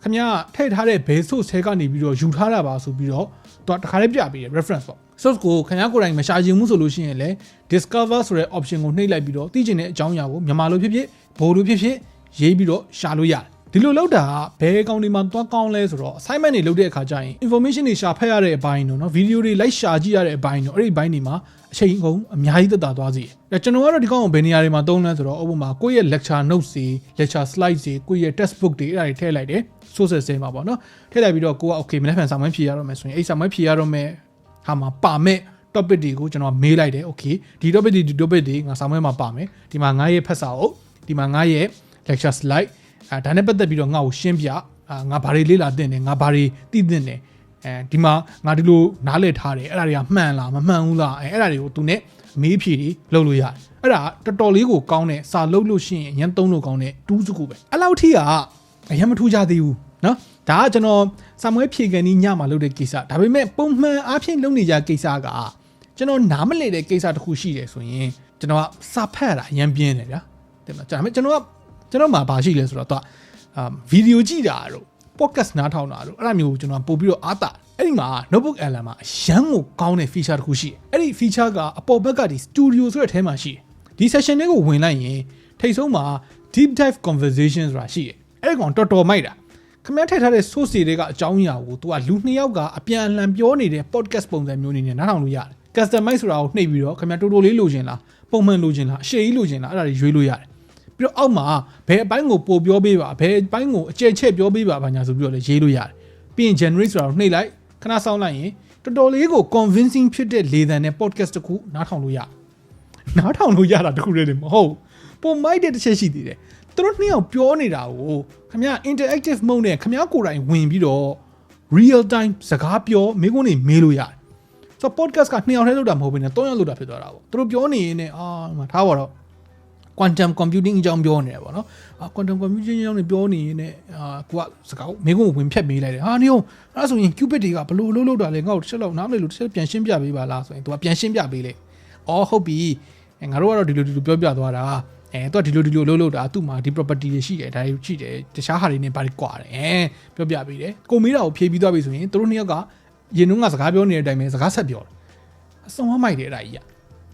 ခင်ဗျားထည့်ထားတဲ့ base source ထဲကနေပြီးတော့ယူထားတာပါဆိုပြီးတော့သူကတခါလေးပြပေးတယ် reference ပေါ့ source ကိုခင်ဗျားကိုယ်တိုင်မရှာရင်ဘူးဆိုလို့ရှိရင်လည်း discover ဆိုတဲ့ option ကိုနှိပ်လိုက်ပြီးတော့သိချင်တဲ့အကြောင်းအရာကိုမြန်မာလိုဖြစ်ဖြစ်ဗိုလ်လိုဖြစ်ဖြစ်ရေးပြီးတော့ရှာလို့ရတယ်ဒီလိုလောက်တာကဘယ်ကောင်တွေမှာသွားကောင်းလဲဆိုတော့ assignment တွေလုပ်တဲ့အခါကျရင် information တွေရှာဖတ်ရတဲ့အပိုင်းတို့နော် video တွေလိုက်ရှာကြည့်ရတဲ့အပိုင်းတို့အဲ့ဒီဘိုင်းတွေမှာ အချိန်ကုန်အများကြီးသက်သာသွားစေတယ်ကျွန်တော်ကတော့ဒီကောင်ကိုဘယ်နေရာတွေမှာသုံးလဲဆိုတော့ဥပမာကိုယ့်ရဲ့ lecture notes တွေ lecture slides တွေကိုယ့်ရဲ့ textbook တွေအဲ့ဒါတွေထည့်လိုက်တယ် sources တွေမှာပေါ့နော်ထည့်လိုက်ပြီးတော့ကိုက okay မနေ့ကစာမွေးဖြေရတော့မယ်ဆိုရင်အဲ့စာမွေးဖြေရတော့မယ်ဟာမှာပါမဲ့ topic တွေကိုကျွန်တော်မေးလိုက်တယ် okay ဒီ topic တွေဒီ topic တွေငါစာမွေးမှာပါမယ်ဒီမှာငါရဲ့ဖတ်စာအုပ်ဒီမှာငါရဲ့ lecture slide အဲဒါနဲ့ပတ်သက်ပြီးတော့ငါ့ကိုရှင်းပြအာငါဘာတွေလေ့လာသင့်တယ်ငါဘာတွေသိသင့်တယ် အဲဒီမှာငါဒီလိုနားလည်ထားတယ်အဲ့ဒါတွေကမှန်လားမမှန်ဘူးလားအဲအဲ့ဒါတွေကို तू နဲ့မေးဖြေတွေလုပ်လို့ရတယ်အဲ့ဒါတော်တော်လေးကိုကောင်းတဲ့စာလုပ်လို့ရှိရင်အရင်သုံးလို့ကောင်းတဲ့တူးစကူပဲအဲ့လောက်ထိကအရင်မထူးကြသေးဘူးနော်ဒါကကျွန်တော်စာမွေးဖြေကန်ကြီးညမှာလုပ်တဲ့ကိစ္စဒါပေမဲ့ပုံမှန်အားဖြင့်လုပ်နေကြကိစ္စကကျွန်တော်နားမလည်တဲ့ကိစ္စတစ်ခုရှိတယ်ဆိုရင်ကျွန်တော်ကစာဖတ်တာအရင်ပြင်းတယ်ဗျာတင်မလားဒါပေမဲ့ကျွန်တော်ကကျွန်တော်မှာဘာရှိလဲဆိုတော့သူကဗီဒီယိုကြည့်တာတော့ podcast နားထောင်တာတို့အဲ့လိုမျိုးကိုကျွန်တော်ပို့ပြီးတော့အားတာအဲ့ဒီမှာ notebook LM မှာအရန်ကိုကောင်းတဲ့ feature တစ်ခုရှိတယ်အဲ့ဒီ feature ကအပေါ်ဘက်ကဒီ studio ဆိုတဲ့အထဲမှာရှိတယ်ဒီ session လေးကိုဝင်လိုက်ရင်ထိတ်ဆုံးမှာ deep dive conversation ဆိုတာရှိတယ်အဲ့ဒီကောင်တော်တော်မိုက်တာခမရထည့်ထားတဲ့ source တွေကအကြောင်းအရာကို तू ကလူနှစ်ယောက်ကအပြန်အလှန်ပြောနေတဲ့ podcast ပုံစံမျိုးအနေနဲ့နားထောင်လို့ရတယ် customize ဆိုတာကိုနှိပ်ပြီးတော့ခမရတိုးတိုးလေးလိုချင်လားပုံမှန်လိုချင်လားအရှိကြီးလိုချင်လားအဲ့ဒါတွေရွေးလို့ရတယ် ပြီးတော့အောက်မှာဘယ်အပိုင်းကိုပို့ပြောပေးပါဘယ်အပိုင်းကိုအကျယ်ချက်ပြောပေးပါဘာညာဆိုပြီးတော့လည်းရေးလို့ရတယ်ပြီးရင် generate ဆိုတာကိုနှိပ်လိုက်ခဏစောင့်လိုက်ရင်တော်တော်လေးကို convincing ဖြစ်တဲ့လေသံနဲ့ podcast တစ်ခုနားထောင်လို့ရနားထောင်လို့ရတာတခုတည်းမဟုတ်ပုံမိုက်တဲ့တစ်ချက်ရှိသေးတယ်သူတို့နှစ်ယောက်ပြောနေတာကိုခမ interactive mode နဲ့ခမကိုယ်တိုင်ဝင်ပြီးတော့ real time စကားပြောမိကုန်းနေမေးလို့ရတယ်ဆိုတော့ podcast ကနှစ်ယောက်တည်းလုပ်တာမဟုတ်ဘဲနဲ့သုံးယောက်လုပ်တာဖြစ်သွားတာပေါ့သူတို့ပြောနေရင်အာထားပါတော့ quantum computing အကြောင်းပြောနေတယ်ပေါ့နော်အာ quantum computing အကြောင်းတွေပြောနေရင်လည်းအာကိုကစကားမိကုန်းကိုဝင်ဖြတ်ပေးလိုက်တယ်ဟာနေအောင်အဲ့ဒါဆိုရင် qubit တွေကဘလို့လို့လို့တာလဲငါ့ကိုတစ်ချက်လောက်နားမလဲလို့တစ်ချက်ပြန်ရှင်းပြပေးပါလားဆိုရင်သူကပြန်ရှင်းပြပေးလေအော်ဟုတ်ပြီငါတို့ကတော့ဒီလိုဒီလိုပြောပြသွားတာအဲသူကဒီလိုဒီလိုလုပ်လို့တာသူ့မှာဒီ property တွေရှိတယ်ဒါတွေရှိတယ်တခြားဟာတွေနဲ့ဘာတွေကွာတယ်အဲပြောပြပေးတယ်ကိုမေးတာကိုဖြေပြီးသွားပြီဆိုရင်တို့နှစ်ယောက်ကရင်နှုံးကစကားပြောနေတဲ့အတိုင်းပဲစကားဆက်ပြောတယ်အစုံမိုက်တယ်အဲ့ဒါကြီးอ่ะ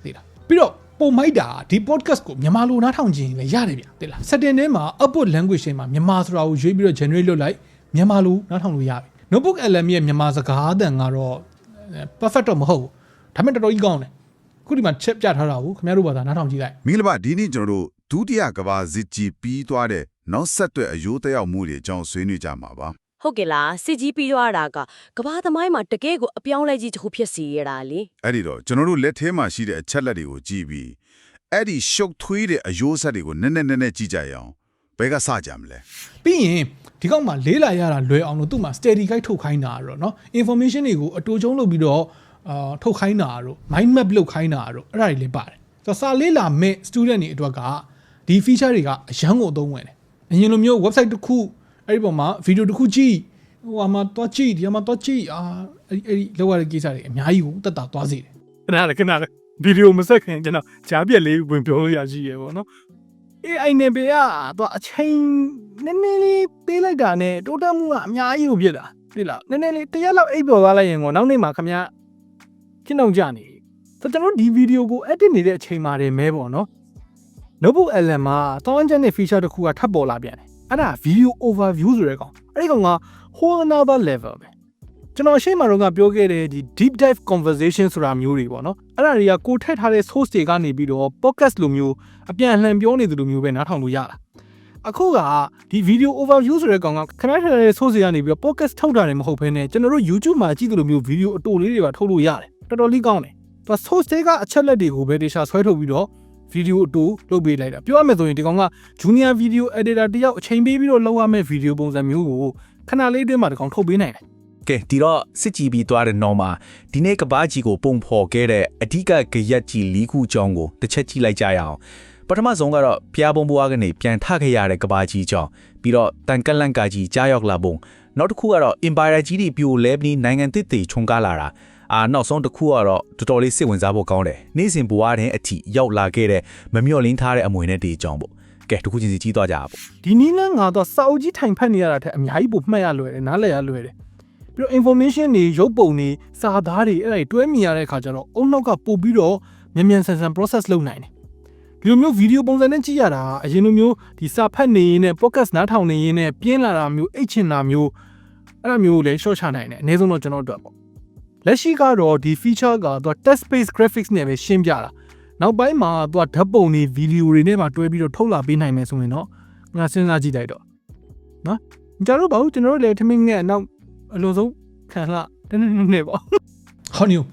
သိလားပြီးတော့ ပုံမိုက်တာဒီ podcast ကိုမြန်မာလိုနားထောင်ခြင်းလည်းရတယ်ဗျသိလား setting ထဲမှာ output language တွေမှာမြန်မာဆိုတာကိုရွေးပြီးတော့ generate လုပ်လိုက်မြန်မာလိုနားထောင်လို့ရပြီ notebook LM ရဲ့မြန်မာစကားသံကတော့ perfect တော့မဟုတ်ဘူးဒါပေမဲ့တော်တော်ကြီးကောင်းတယ်ခုဒီမှာချက်ပြထားတာကိုခင်ဗျားတို့ဘာသာနားထောင်ကြည့်လိုက်မင်္ဂလာပါဒီနေ့ကျွန်တော်တို့ဒုတိယကဘာစစ်ကြီးပြီးသွားတဲ့နောက်ဆက်တွဲအယိုးတက်ရောက်မှုတွေအကြောင်းဆွေးနွေးကြမှာပါ ဟုတ်ကဲ့လားစစ်ကြီးပြီးတော့တာကကဘာသမိုင်းမှာတကယ်ကိုအပြောင်းလဲကြီးတစ်ခုဖြစ်စီရတာလေ အဲ့ဒီတော့ကျွန်တော်တို့လက်ထဲမှာရှိတဲ့အချက်လက်တွေကိုကြည့်ပြီးအဲ့ဒီရှုပ်ထွေးတဲ့အယိုးဆက်တွေကိုနည်းနည်းနည်းနည်းကြည့်ကြရအောင်ဘယ်ကစကြမလဲ ပြီးရင်ဒီကောက်မှာလေးလာရတာလွယ်အောင်လို့သူ့မှာ steady guide ထုတ်ခိုင်းတာတော့เนาะ information တွေကိုအတူချုံလုပ်ပြီးတော့အာထုတ်ခိုင်းတာတော့ mind map လုပ်ခိုင်းတာတော့အဲ့ဒါတွေလည်းပါတယ်ဆိုတော့စာလေးလာမဲ့ student တွေအတွက်ကဒီ feature တွေကအရန်ကိုအသုံးဝင်တယ်အရင်လိုမျိုး website တစ်ခု အဲ့ဒီပေါ်မှာ video တစ်ခုကြည့်ဟိုမှာတော့ကြည့်ဒီမှာတော့ကြည့်အာအဲ့ဒီအဲ့ဒီလောက်ရတဲ့ကိစ္စတွေအများကြီးကိုတက်တာသွားစေတယ်ခဏလေးခဏလေးဗီဒီယိုမဆက်ခင်ကျွန်တော်ဂျားပြက်လေးဝင်ပြောလို့ရရှိရပေါ့နော်အေးအိုင်နေပေကတော့အချိန်နည်းနည်းလေးပေးလိုက်တာနဲ့တိုးတက်မှုကအများကြီးကိုဖြစ်တာသိလားနည်းနည်းလေးတစ်ရက်လောက်အိပ်ပျော်သွားလိုက်ရင်ကောနောက်နေ့မှာခမရကျင်းအောင်ကြနေဆိုတော့ကျွန်တော်ဒီဗီဒီယိုကို edit နေတဲ့အချိန်မှာတည်းမဲပေါ့နော် notebook LM မှာတောင်းကျန်တဲ့ feature တစ်ခုကထပ်ပေါ်လာပြန်တယ် အဲ့ဒါ video overview ဆိုတဲ့ကောင်အဲ့ဒီကောင်က whole another level ပဲကျွန်တော်အရှိမတော့ကပြောခဲ့တဲ့ဒီ deep dive conversation ဆိုတာမျိုးတွေပေါ့နော်အဲ့ဒါတွေကကိုထည့်ထားတဲ့ source တွေကနေပြီးတော့ podcast လိုမျိုးအပြန်အလှန်ပြောနေသလိုမျိုးပဲနားထောင်လို့ရတာအခုကဒီ video overview ဆိုတဲ့ကောင်ကခဏထည့်ထားတဲ့ source တွေကနေပြီးတော့ podcast ထုတ်တာလည်းမဟုတ်ဘဲနဲ့ကျွန်တော်တို့ YouTube မှာကြည့်သလိုမျိုး video အတူလေးတွေပါထုတ်လို့ရတယ်တော်တော်လေးကောင်းတယ်သူ source တွေကအချက်လက်တွေကိုပဲတေချာဆွဲထုတ်ပြီးတော့ video အတူလုပ်ပေးလိုက်တာပြောရမယ်ဆိုရင်ဒီကောင်က junior video editor တယောက်အချိန်ပေးပြီးတော့လုပ်ရမယ့် video ပုံစံမျိုးကိုခဏလေးအတွင်းမှာဒီကောင်ထုတ်ပေးနိုင်တယ်ကဲဒီတော့စစ်ကြည်ပြီးသွားတဲ့နော်မှာဒီနေ့ကဘာကြီးကိုပုံဖော်ခဲ့တဲ့အဓိကကြရက်ကြီး၄ခုကြောင်းကိုတစ်ချက်ကြည့်လိုက်ကြရအောင်ပထမဆုံးကတော့ဖျားပုံပွားကနေပြန်ထခဲ့ရတဲ့ကဘာကြီးကြောင်းပြီးတော့တန်ကက်လန့်ကာကြီးကြားရောက်လာပုံနောက်တစ်ခုကတော့ Empire ကြီးတွေပြိုလဲပြီးနိုင်ငံတစ်တွေခြုံကားလာတာ အာနောက်ဆုံးတစ်ခုကတော့တော်တော်လေးစိတ်ဝင်စားဖို့ကောင်းတယ်နေ့စဉ်ဘဝတည်းအထိရောက်လာခဲ့တဲ့မမျော့လင်းထားတဲ့အမွေနဲ့တေးကြောင်းပေါ့ကဲတစ်ခုချင်းစီကြီးသွားကြပါပေါ့ဒီနီးလန်းငါတော့စာအုပ်ကြီးထိုင်ဖက်နေရတာထက်အများကြီးပိုမှတ်ရလွယ်တယ်နားလည်ရလွယ်တယ်ပြီးတော့ information တွေရုပ်ပုံတွေစာသားတွေအဲ့ဒါတွေတွဲမြင်ရတဲ့အခါကျတော့အုံနောက်ကပို့ပြီးတော့မြန်မြန်ဆန်ဆန် process လုပ်နိုင်တယ်ဒီလိုမျိုး video ပုံစံနဲ့ကြည့်ရတာအရင်လိုမျိုးဒီစာဖတ်နေရင်းနဲ့ podcast နားထောင်နေရင်းနဲ့ပြင်းလာတာမျိုးအိတ်ချင်တာမျိုးအဲ့ဒါမျိုးကိုလည်း short ချနိုင်တယ်အနည်းဆုံးတော့ကျွန်တော်တို့ပေါ့ လက်ရှိကတော့ဒီ feature ကတော့ text based graphics နဲ့ပဲရှင်းပြတာနောက်ပိုင်းမှာသူကဓာတ်ပုံတွေဗီဒီယိုတွေနဲ့ပါတွဲပြီးတော့ထုတ်လာပေးနိုင်မယ်ဆိုရင်တော့ငါစဉ်းစားကြည့်လိုက်တော့နော်ကျွန်တော်တို့ဘာလို့ကျွန်တော်တို့လည်းထမင်းနဲ့အနောက်အလုံးစုံခံလာတနေ့နေ့ပေါ့ဟောနီယို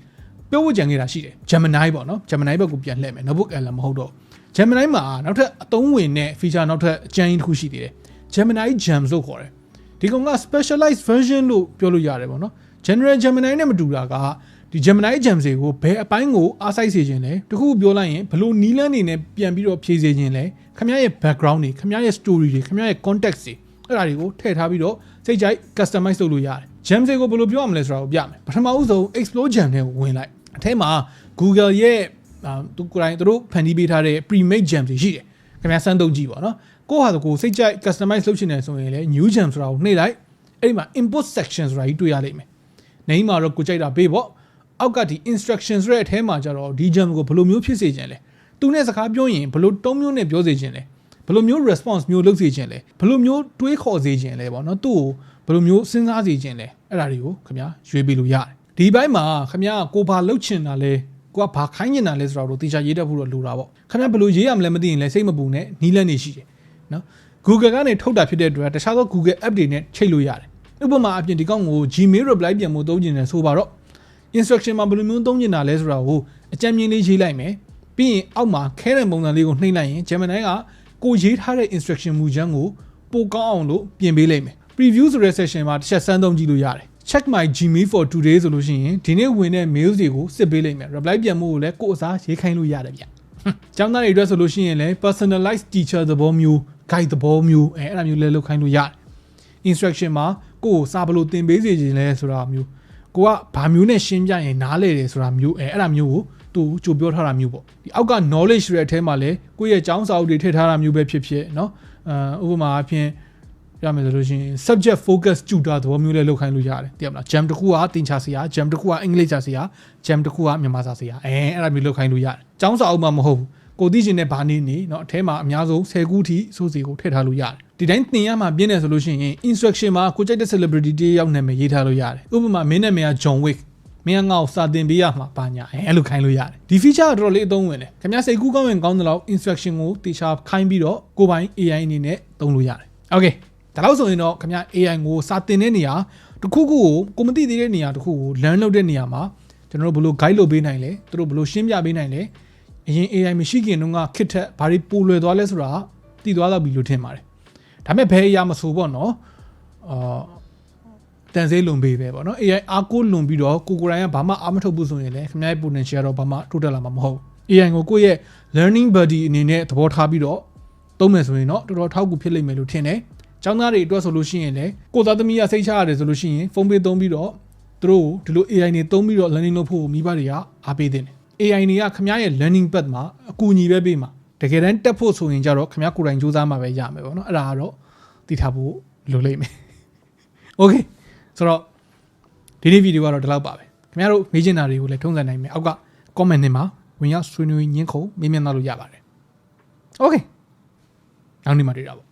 ပြောဖို့ကြံခဲ့တာရှိတယ် Gemini ပေါ့နော် Gemini ဘက်ကိုပြန်လှည့်မယ် notebook LM မဟုတ်တော့ Gemini မှာနောက်ထပ်အသုံးဝင်တဲ့ feature နောက်ထပ်အကျန်းကြီးတစ်ခုရှိသေးတယ် Gemini Gems လို့ခေါ်တယ်ဒီကောင်က specialized version လို့ပြောလို့ရတယ်ပေါ့နော် General Gemini နဲ့မတူတာကဒီ Gemini Gems တွေကိုဘယ်အပိုင်းကိုအားစိုက်စေခြင်းလဲတခုခုပြောလိုက်ရင်ဘလို့နီးလန်းနေနဲ့ပြန်ပြီးတော့ဖြည့်စေခြင်းလဲခမရရဲ့ background တွေခမရရဲ့ story တွေခမရရဲ့ context တွေအဲ့ဒါတွေကိုထည့်ထားပြီးတော့စိတ်ကြိုက် customize လုပ်လို့ရတယ် Gems တွေကိုဘယ်လိုပြောရမလဲဆိုတာကိုပြမယ်ပထမဦးဆုံး explore gem တွေကိုဝင်လိုက်အထဲမှာ Google ရဲ့အာသူကိုယ်တိုင်သူတို့ဖန်တီးပေးထားတဲ့ pre-made gem တွေရှိတယ်ခင်ဗျာစမ်းသုံးကြည့်ပါနော်ကိုယ့်ဟာကိုယ်စိတ်ကြိုက် customize လုပ်ချင်တယ်ဆိုရင်လည်း new gem ဆိုတာကိုနှိပ်လိုက်အဲ့ဒီမှာ input section ဆိုတာကြီးတွေ့ရလိမ့်မယ် နေမှာတော့ကိုကြိုက်တာပေးပေါ့အောက်ကဒီ instructions ဆိုတဲ့အထဲမှာကျတော့ဒီ gem ကိုဘယ်လိုမျိုးဖြစ်စေချင်လဲသူနဲ့စကားပြောရင်ဘယ်လိုတုံးမျိုးနဲ့ပြောစေချင်လဲဘယ်လိုမျိုး response မျိုးလုပ်စေချင်လဲဘယ်လိုမျိုးတွေးခေါ်စေချင်လဲပေါ့နော်သူ့ကိုဘယ်လိုမျိုးစဉ်းစားစေချင်လဲအဲ့ဒါတွေကိုခင်ဗျာရွေးပေးလို့ရတယ်ဒီဘက်မှာခင်ဗျာကိုဘာလုပ်ချင်တာလဲကိုကဘာခိုင်းနေတာလဲဆိုတော့တေချာရေးတတ်ဖို့တော့လိုတာပေါ့ခင်ဗျာဘယ်လိုရေးရမလဲမသိရင်လည်းစိတ်မပူနဲ့နီးလန်းနေရှိတယ်နော် Google ကနေထုတ်တာဖြစ်တဲ့အတွက်တခြားသော Google app တွေနဲ့ချိတ်လို့ရတယ် ဥပမာအပြင်ဒီကောင်ကို Gmail reply ပြန်ဖို့သုံးကျင်တယ်ဆိုပါတော့ instruction မှာဘယ်လိုမျိုးသုံးကျင်တာလဲဆိုတာကိုအကြံဉာဏ်လေးရေးလိုက်မယ်ပြီးရင်အောက်မှာခဲတဲ့ပုံစံလေးကိုနှိမ့်လိုက်ရင် Gemini ကကိုရေးထားတဲ့ instruction မူချမ်းကိုပိုကောင်းအောင်လို့ပြင်ပေးလိုက်မယ် preview ဆိုတဲ့ session မှာတစ်ချက်စမ်းသုံးကြည့်လို့ရတယ် check my gmail for today ဆိုလို့ရှိရင်ဒီနေ့ဝင်တဲ့ mails တွေကိုစစ်ပေးလိုက်မယ် reply ပြန်မှုကိုလည်းကိုယ့်အစားရေးခိုင်းလို့ရတယ်ဗျကျောင်းသားတွေအတွက်ဆိုလို့ရှိရင်လည်း personalized teacher သဘောမျိုး guide သဘောမျိုးအဲအဲ့ဒါမျိုးလည်းလုပ်ခိုင်းလို့ရတယ် instruction မှာ ကိုယ့်ကိုစာဘယ်လိုသင်ပေးစေခြင်းလဲဆိုတာမျိုးကိုကဘာမျိုးနဲ့ရှင်းပြရင်နားလေတယ်ဆိုတာမျိုးအဲအဲ့ဒါမျိုးကိုသူကြိုပြောထားတာမျိုးပေါ့ဒီအောက်က knowledge ဆိုတဲ့အထဲမှာလည်းကိုယ့်ရဲ့ကျောင်းစာအုပ်တွေထည့်ထားတာမျိုးပဲဖြစ်ဖြစ်เนาะအဲဥပမာအဖြစ်ရမယ်ဆိုလို့ရှိရင် subject focus tutor သဘောမျိုးလေးလောက်ခိုင်းလို့ရတယ်သိရမလား jam တစ်ခုကသင်ချာဆရာ jam တစ်ခုကအင်္ဂလိပ်စာဆရာ jam တစ်ခုကမြန်မာစာဆရာအဲအဲ့ဒါမျိုးလောက်ခိုင်းလို့ရတယ်ကျောင်းစာအုပ်မှမဟုတ်ဘူး ကိုသိချင်တဲ့ဘာနေနေเนาะအထဲမှာအများဆုံး10ခုထိစိုးစီကိုထည့်ထားလို့ရတယ်ဒီတိုင်းသင်ရမှာပြင်းတယ်ဆိုလို့ရှိရင် instruction မှာကိုကြိုက်တဲ့ celebrity တယောက်နာမည်ရေးထားလို့ရတယ်ဥပမာမင်းနာမည်က John Wick မင်းကငါ့ကိုစာသင်ပေးရမှာပါညာအဲအဲ့လိုခိုင်းလို့ရတယ်ဒီ feature ကတော်တော်လေးအသုံးဝင်တယ်ခင်ဗျာစိတ်ကူးကောင်းရင်ကောင်းသလောက် instruction ကိုတေချာခိုင်းပြီးတော့ကိုယ်ပိုင် AI အနေနဲ့သုံးလို့ရတယ် okay ဒါလို့ဆိုရင်တော့ခင်ဗျာ AI ကိုစာသင်တဲ့နေရာတစ်ခုခုကိုကိုမသိသေးတဲ့နေရာတစ်ခုကို learn လုပ်တဲ့နေရာမှာကျွန်တော်တို့ဘယ်လို guide လုပ်ပေးနိုင်လဲသူတို့ဘယ်လိုရှင်းပြပေးနိုင်လဲ အရင် AI မရှိခင်တုန်းကခစ်ထက်ဘာတွေပိုလွယ်သွားလဲဆိုတာသိသွားတော့ပြီလို့ထင်ပါတယ်ဒါပေမဲ့ဘယ်အရာမဆိုပေါ့နော်အာတန်စေးလွန်ပေးပဲပေါ့နော် AI အားကိုးလွန်ပြီးတော့ကိုကိုယ်တိုင်ကဘာမှအားမထုတ်ဘူးဆိုရင်လည်းခင်ဗျားရဲ့ potential တော့ဘာမှတိုးတက်လာမှာမဟုတ်ဘူး AI ကိုကိုယ့်ရဲ့ learning buddy အနေနဲ့သဘောထားပြီးတော့သုံးမယ်ဆိုရင်တော့တော်တော်ထောက်ကူဖြစ်လိမ့်မယ်လို့ထင်တယ်။ကျောင်းသားတွေအတွက်ဆိုလို့ရှိရင်လည်းကိုယ်သားသမီးကစိတ်ချရတယ်ဆိုလို့ရှိရင်ဖုန်းပေးသုံးပြီးတော့သူတို့ကိုဒီလို AI နေသုံးပြီးတော့ learning လုပ်ဖို့မိဘတွေကအားပေးတင်တယ်။ AI တွေကခင်ဗျားရဲ့ learning path မှာအကူအညီပဲပေးမှာ။တကယ်တမ်းတက်ဖို့ဆိုရင်ကြတော့ခင်ဗျားကိုယ်တိုင်စူးစမ်းမှာပဲရမယ်ပေါ့နော်။အဲ့ဒါကတော့သိထားဖို့လိုလိမ့်မယ်။ Okay ဆိုတော့ဒီနေ့ဗီဒီယိုကတော့ဒီလောက်ပါပဲ။ခင်ဗျားတို့မေးချင်တာတွေကိုလည်းထုံးစံနိုင်မယ်။အောက်က comment တွေမှာဝင်ရောက်ဆွေးနွေးညှင်းခုန်မေးမြန်းသွားလို့ရပါတယ်။ Okay နောက်နေ့မှတွေ့တာပေါ့